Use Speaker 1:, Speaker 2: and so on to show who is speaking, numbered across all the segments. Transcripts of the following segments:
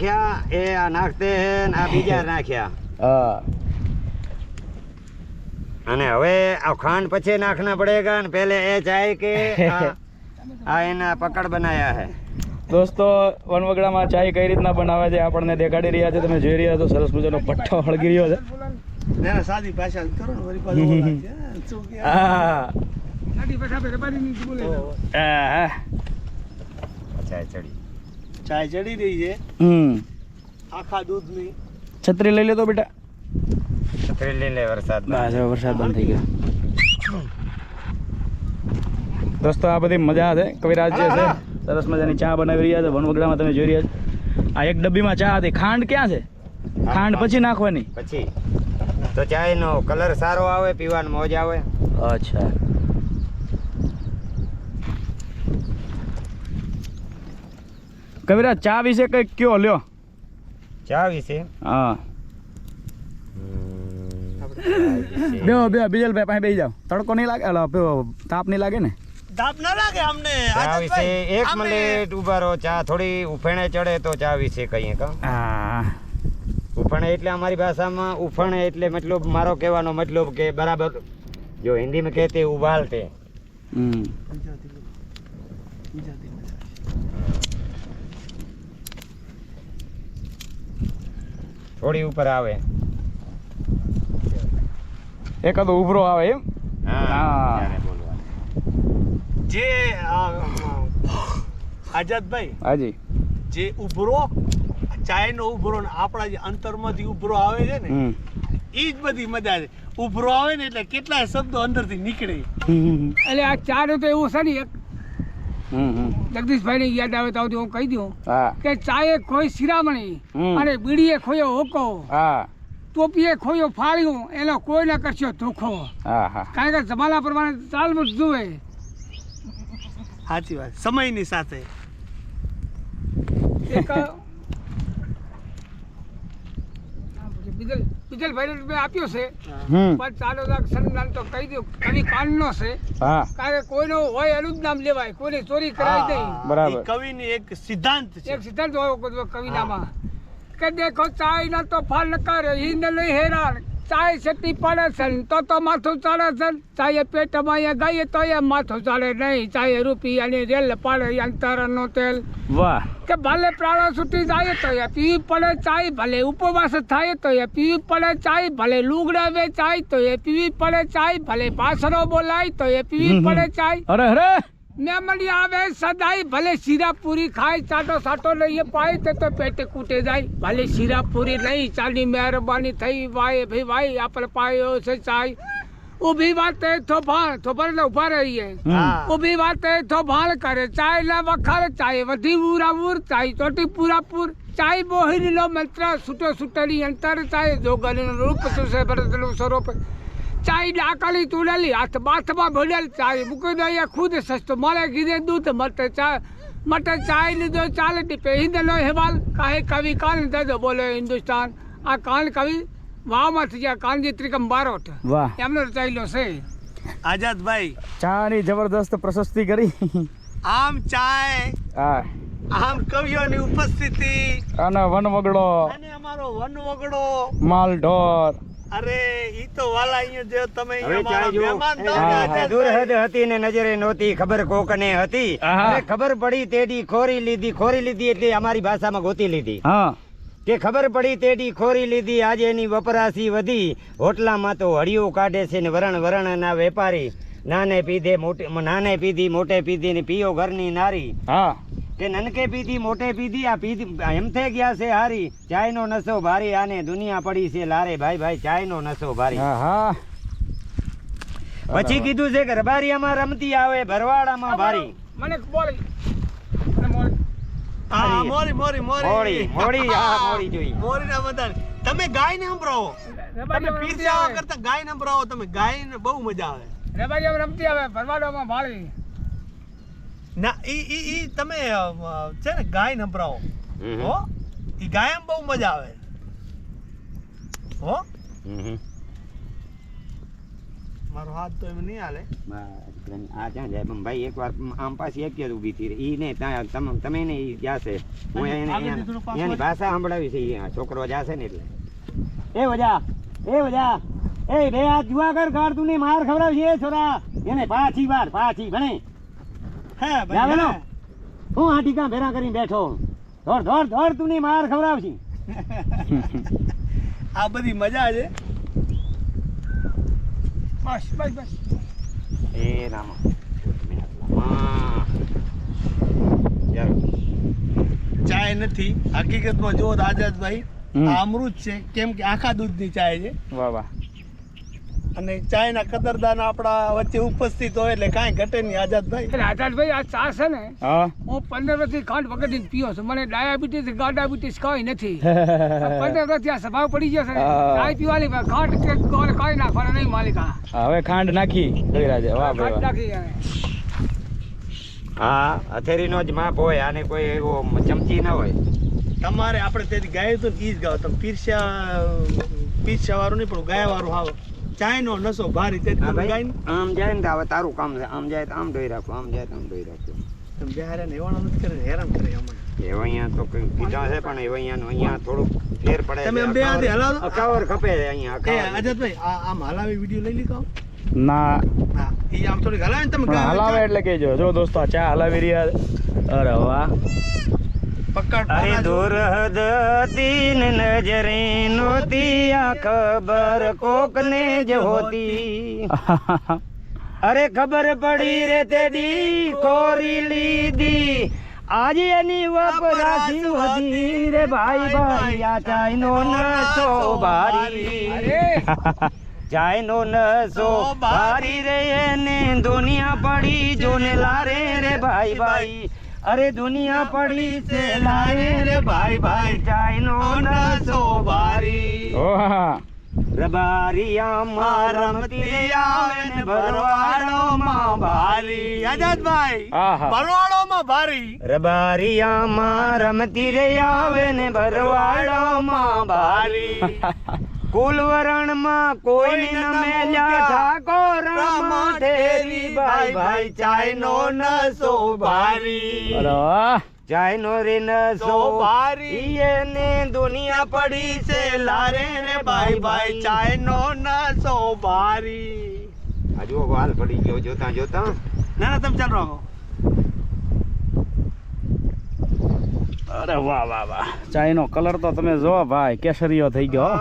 Speaker 1: નાખ્યા એ આ નાખતે હે ને આ બીજા નાખ્યા
Speaker 2: હા
Speaker 1: અને હવે આ ખાંડ પછી નાખના પડેગા ને પહેલે એ ચાય કે આ- આ એના પકડ બનાયા હે.
Speaker 2: દોસ્તો વનવગડામાં ચાય કઈ રીતના બનાવે છે આપણને દેખાડી રહ્યા છે તમે જોઈ રહ્યા છો સરસ મજાનો પઠ્ઠો હળગી રહ્યો છે.
Speaker 3: સાદી ભાષા કરો ને વળી પાછું હા, શું કે?
Speaker 2: હા.
Speaker 3: સાદી ભાષા આપણે રબારી ની બોલે છે.
Speaker 2: હા.
Speaker 1: ચાય ચડી.
Speaker 3: ચાય ચડી રહી છે.
Speaker 2: હમ.
Speaker 3: આખા દૂધની.
Speaker 2: છત્રી લઈ લેતો બેટા.
Speaker 1: છત્રી લઈ લે વરસાદ
Speaker 2: બસ હવે વરસાદ બંધ થઈ ગયો. દોસ્તો આ બધી મજા છે. કવિરાજ જે છે સરસ મજાની ચા બનાવી રહ્યા છે. વનવગડામાં તમે જોઈ રહ્યા છો. આ એક ડબ્બીમાં ચા હતી. ખાંડ ક્યાં છે? ખાંડ પછી નાખવાની.
Speaker 1: પછી. તો ચાય નો કલર સારો આવે પીવાનું મોજ આવે.
Speaker 2: અચ્છા. કવિરાજ ચા વિશે કંઈક કયો લ્યો.
Speaker 1: ચા વિશે?
Speaker 2: હા. બે બે બીજલભાઈ પાસે બેસી જાઓ. તડકો નહીં લાગે? તાપ નહીં લાગે ને?
Speaker 3: તાપ ના લાગે અમને
Speaker 1: ચા વિશે એક મિનિટ ઊભા રહો ચા થોડી ઉફેણે ચડે તો ચા વિશે કહીએ કા?
Speaker 2: હા.
Speaker 1: ઉફાણે એટલે અમારી ભાષામાં ઉફણે એટલે મતલબ મારો કહેવાનો મતલબ કે બરાબર જો હિન્દીમાં કહેતે ઉબાલતે
Speaker 2: હમ.
Speaker 1: થોડી ઉપર આવે.
Speaker 2: એકાદો ઉભરો આવે એમ?
Speaker 1: હા.
Speaker 3: જે આઝાદભાઈ
Speaker 2: હાજી.
Speaker 3: જે ઉભરો ચાયનો ઉભરો ને આપણા જે અંતરમાંથી ઉભરો આવે છે ને
Speaker 2: એ
Speaker 3: ઈ જ બધી મજા છે. ઉભરો આવે ને એટલે કેટલાય શબ્દો અંદરથી નીકળે.
Speaker 4: એટલે આ ચાર તો એવું છે ને એક
Speaker 2: હમ હમ.
Speaker 4: જગદીશભાઈને યાદ આવે તો હું કહી દઉં. કે ચાએ ખોઈ શિરામણી અને બીડીએ ખોયો હોકો.
Speaker 2: હા.
Speaker 4: ટોપીએ ખોયો ફાળ્યું એનો કોઈ ના કરશો ધોખો.
Speaker 2: હા હા.
Speaker 4: કારણ કે જમાના પ્રમાણે ચાલ જ જોઈએ
Speaker 3: સાચી વાત. સમયની સાથે.
Speaker 4: એક બીજલભાઈને મેં આપ્યો છે. પણ ચાલો સન્માન તો કહી દઉં કવિ કાનનો છે. કારણ કે કોઈનો હોય એનું જ નામ લેવાય કોઈની ચોરી કરાય નહીં.
Speaker 2: બરાબર.
Speaker 3: કવિની એક સિદ્ધાંત છે.
Speaker 4: એક સિદ્ધાંત હોય કવિનામાં. કે દેખો ચાઈ ના તો ફળ ન કરે હિંદ નહીં હેરાન. ચાય છતી પડે છે ને તો તો માથું ચડે છે. ચાય પેટમાં એ ગઈએ તો એ માથું ચડે નહીં. ચાય રૂપિયાની રેલ પાડે અંતરનું તેલ.
Speaker 2: વાહ.
Speaker 4: કે ભલે પ્રાણો છૂટી જાય તો એ પીવી પડે ચાય ભલે ઉપવાસ થાય તો એ પીવી પડે ચાય ભલે લુગડા વેચાય તો એ પીવી પડે ચાય ભલે પાસરો બોલાય તો એ પીવી પડે ચાય.
Speaker 2: અરે અરે!
Speaker 4: મેમણી આવે સદાય ભલે શીરા પૂરી ખાય ચાટો સાટો લઈએ પાય તે તો પેટે કૂટે જાય. ભલે શીરા પૂરી નહીં ચાલી મહેરબાની થઈ વાય ભાઈ ભાઈ આપણે પાયો છે ચાય. ઊભી વાતે થોભાણ થોભાણ એટલે ઊભા રહીએ. ઊભી વાતે થોભાણ કરે ચાય લે વખાર ચાય વધી ઉરાવૂર ચાય ચોટી પૂરાપૂર. ચાય બોહિની લો મંત્ર છૂટો છૂટેલી અંતર ચાય જોગલીનું રૂપ સુસે ભરતનું સ્વરૂપ. ચાય ડાકલી તુડેલી હાથ બાથમાં ભરેલ ચાય. મૂકી દો અહીંયા ખુદ સસ્તો. મળે કીધે દૂધ મટે ચા મટે ચાય લીધો ચાલે ટીપે હિન્દનો હેવાલ કાહે કવિ કાન દાદો બોલે હિન્દુસ્તાન. આ કાન કવિ વાવમાં થઈ ગયા કાનજી ત્રિકમ બારોટ.
Speaker 2: વાહ.
Speaker 4: એમનો રચાયેલો છે.
Speaker 3: આઝાદભાઈ.
Speaker 2: ચાની જબરદસ્ત પ્રશસ્તિ કરી.
Speaker 3: આમ ચાય
Speaker 2: હા.
Speaker 3: આમ કવિઓની ઉપસ્થિતિ.
Speaker 2: અને વનવગડો.
Speaker 3: અને અમારો વનવગડો.
Speaker 2: માલ ઢોર
Speaker 3: અરે ઈ તો વાલા અહીંયા જે તમે મહેમાન
Speaker 1: દૂર હદ હતી ને નજરે નહોતી ખબર કોકને હતી. ખબર પડી તેડી ખોરી લીધી ખોરી લીધી એટલે અમારી ભાષામાં ગોતી લીધી.
Speaker 2: હા.
Speaker 1: કે ખબર પડી તેડી ખોરી લીધી આજે એની વપરાશી વધી. હોટલામાં તો હળિયું કાઢે છે ને વરણ વરણના વેપારી. નાને પીધે મોટે નાને પીધી મોટે પીધી ને પીયો ઘરની નારી.
Speaker 2: હા.
Speaker 1: કે નનકે પીધી મોટે પીધી આ પીધી એમ થઈ ગયા છે હારી. ચાયનો નશો ભારી આને દુનિયા પડી છે લારે. ભાઈ ભાઈ ચાયનો નશો ભારી.
Speaker 2: હા હા
Speaker 1: પછી કીધું છે કે રબારિયામાં રમતી આવે ભરવાડામાં ભારી.
Speaker 4: મને બોલ.
Speaker 3: મોરી મોરી મોરી
Speaker 1: જોઈ.
Speaker 3: મોરી ના બધા તમે સંભળાવો. તમે
Speaker 4: રબારીઓમાં રમતી
Speaker 3: પીરસાવા
Speaker 4: આવે.
Speaker 3: કરતા સંભળાવો તમે ગાયને બહુ મજા આવે.
Speaker 4: રબારીઓમાં રમતી આવે ભરવાડોમાં ભાળી
Speaker 3: ના ઈ ઈ ઈ તમે છે ને ગાય સંભળાવો હો? ઈ ગાયમ બહુ મજા આવે. હો? મારો હાથ તો એમ નહીં હાલે.
Speaker 1: આ ક્યાં જાય? પણ ભાઈ એકવાર આમ પાછી એક જ ઊભી થઈ ઈ ને ત્યાં તમે તમે ને ઈ જાશે હું એને એના- ભાષા સંભળાવી છે ઈ છોકરો જાશે ને એટલે. એ વજા એ વજા એ બે આ જુવાગર કાઢ કાઢતું ને માર ખવડાવશે છોરા. એને પાછી વાર પાછી ભણે.
Speaker 3: હે ભાઈ હું.
Speaker 1: આ ટીકા ભેરા કરીને બેઠો ધોર ધોર ધોર તું ને માર ખવડાવશી
Speaker 3: આ બધી મજા છે.
Speaker 4: બસ બસ બસ.
Speaker 1: એ રામ.
Speaker 3: ચાય નથી. હકીકતમાં જો
Speaker 2: રાજાજભાઈ
Speaker 3: આ અમૃત છે. કેમ કે આખા દૂધની ચાય છે.
Speaker 2: વાહ વાહ.
Speaker 3: અને ચાયના કદરદાન આપણા વચ્ચે ઉપસ્થિત હોય એટલે કાંઈ ઘટે નહીં આઝાદભાઈ
Speaker 4: એટલે આઝાદભાઈ આ ચા છે ને
Speaker 2: હા.
Speaker 4: હું પંદર વર્ષથી ખાંડ વગરની જ પીયો છું. મને ડાયાબિટીસ ડાયાબિટીસ કઈ નથી. પંદર વર્ષથી આ સ્વભાવ પડી ગયો છે ચા પીવાની ખાંડ કે કઈ નાખવાના નહીં માલિકા
Speaker 2: હવે ખાંડ નાખી કવિરાજે વાહ ભાઈ
Speaker 4: નાખી
Speaker 1: હા હથેળીનો જ માપ હોય આને કોઈ એવો ચમચી ના હોય.
Speaker 3: તમારે આપણે તેથી ગાયું હતું ને ઈ જ ગાવ તમે પીરસ્યા પીરસ્યા વાળું નહીં પણ ગાયા વાળું હાવ. ચાયનો નસો ભારી તમે
Speaker 1: ભાઈ. આમ જાય ને હવે તારું કામ છે. આમ જાય તો આમ ધોઈ રાખો આમ જાય તો આમ ધોઈ રાખો.
Speaker 3: તમે બિહાર્યાને એવાના નથી કરે હેરાન કરે અમને
Speaker 1: એવો અહીંયા તો કંઈ કીધા છે પણ એવો અહીંયા અહીંયા થોડુંક ફેર પડે
Speaker 3: તમે. બે હાથે હલાવો.
Speaker 1: અકાવર ખપે છે અહીંયા
Speaker 3: એ
Speaker 1: અકાવર.
Speaker 3: આ આમ હલાવી વીડિયો લઈ લીધો?
Speaker 2: ના.
Speaker 3: હા એ આમ થોડીક હલાવે ને તમે
Speaker 2: હલાવે એટલે કેજો જો દોસ્તો આ ચા હલાવી રહ્યા અરે વાહ.
Speaker 1: અરે. દૂર હદ તીન નજરે નોતી આ ખબર કોક ને જ હોતી. અરે ખબર પડી રે તે દી કોરી લીધી. આજે એની વપરાશી વધી રે ભાઈ ભાઈ આ ચાઈનો નસો ભારી. ચાઈનો નસો ભારી રે એને દુનિયા પડી જોને લારે રે ભાઈ. ભાઈ. અરે દુનિયા પડી છે લારે રે ભાઈ ભાઈ ચાઈનો નસો ભારી
Speaker 2: ઓહા
Speaker 1: રબારિયામાં રમતી આવે ને ભરવાડોમાં ભારી.
Speaker 3: આઝાદભાઈ
Speaker 2: આહા.
Speaker 3: ભરવાડોમાં ભારી.
Speaker 1: રબારિયામાં રમતી રે આવે ને ભરવાડોમાં ભારી. કુલવરણમાં કોઈ ન મેલ્યા ઠાકોર માથેરી ભાઈ ભાઈ ચાઈનો નસો ભારી
Speaker 2: અરે વાહ
Speaker 1: ચાઈનો રે નસો
Speaker 3: ભારી.
Speaker 1: એને દુનિયા પડી છે લારે રે ભાઈ ભાઈ
Speaker 3: ચાયનો ન ભારી
Speaker 1: આ જો વાલ પડી ગયો જોતા જોતા.
Speaker 3: ના ના તમે ચાલો
Speaker 2: અરે વાહ વાહ વાહ. ચાયનો કલર તો તમે જો ભાઈ કેસરીયો થઈ ગયો.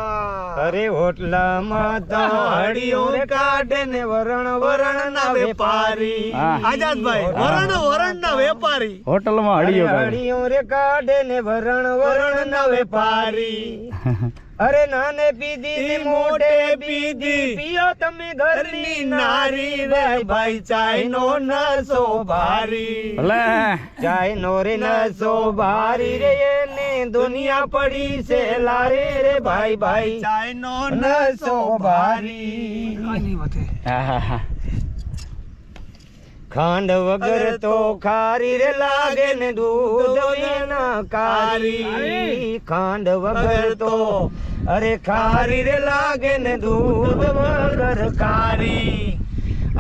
Speaker 1: અરે હોટલામાં તો હળીઓ કાઢે ને વરણ વરણ ના વેપારી.
Speaker 3: આઝાદભાઈ વરણ વરણ ના વેપારી.
Speaker 2: હોટલમાં કાઢે
Speaker 1: હળીઓ રે કાઢે ને વરણ વરણ ના વેપારી. અરે નાને પીધી ને મોઢે પીધી. પીઓ તમે ઘરની નારી રે ભાઈ ચાઈનો નસો ભારી.
Speaker 2: લે
Speaker 1: ચાય નો રે નસો ભારી રે એને દુનિયા પડી છે લારે રે ભાઈ ભાઈ.
Speaker 3: ચાયનો
Speaker 1: નસો ભારી.
Speaker 4: નહીં વધે
Speaker 2: આહાહા.
Speaker 1: ખાંડ વગર તો ખારી રે લાગે ને દૂધ એના કારી ખાંડ વગર તો અરે ખારી રે લાગે ને દૂધ વગર ખારી.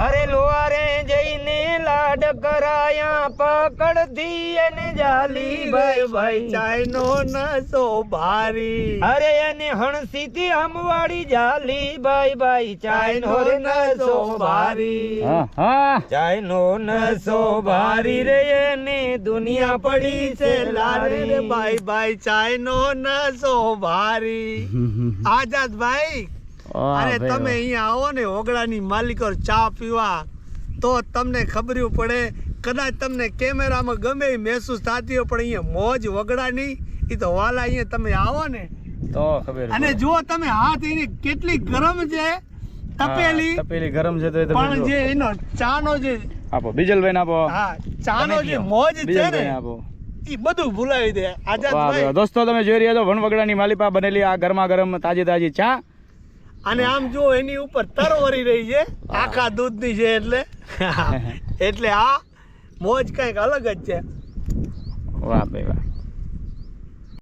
Speaker 1: અરે લોહારે જઈને લાડ કરાયા પકડથી એને જાલી ભાઈ ભાઈ.
Speaker 3: ચાયનો નસો ભારી.
Speaker 1: અરે એને હણસીથી હમવાડી જાલી ભાઈ ભાઈ. ચાઈનો નસો ભારી.
Speaker 2: હા હા.
Speaker 1: ચાઈનો નસો ભારી રે એને દુનિયા પડી છે
Speaker 3: લારે. રે ભાઈ ભાઈ ચાયનો નસો ભારી. આઝાદભાઈ
Speaker 2: વાહ
Speaker 3: અરે તમે અહીંયા આવો ને ઓગળાની માલિકો ચા પીવા તો તમને ખબર પડે. કદાચ તમને કેમેરામાં ગમે એ મહેસૂસ થતી હોય પણ અહીંયા મોજ વગડાની એ તો વાલા અહીંયા તમે આવો ને.
Speaker 2: તો ખબર
Speaker 3: અને. જુઓ તમે હાથ એની કેટલી ગરમ છે તપેલી.
Speaker 2: તપેલી ગરમ છે તો
Speaker 3: પણ જે એનો ચાનો જે
Speaker 2: આપો બીજલભાઈ આપો.
Speaker 3: હા ચાનો જે મોજ છે ને
Speaker 2: આપો.
Speaker 3: એ બધું ભૂલાવી દે.
Speaker 2: વાહ. દોસ્તો તમે જોઈ રહ્યા છો વનવગડાની માલિપા બનેલી આ ગરમા ગરમ તાજી તાજી ચા.
Speaker 3: અને આમ જો એની ઉપર તરવરી રહી છે આખા દૂધની છે એટલે. એટલે આ મોજ કંઈક અલગ જ છે.
Speaker 2: વાહ ભાઈ વાહ.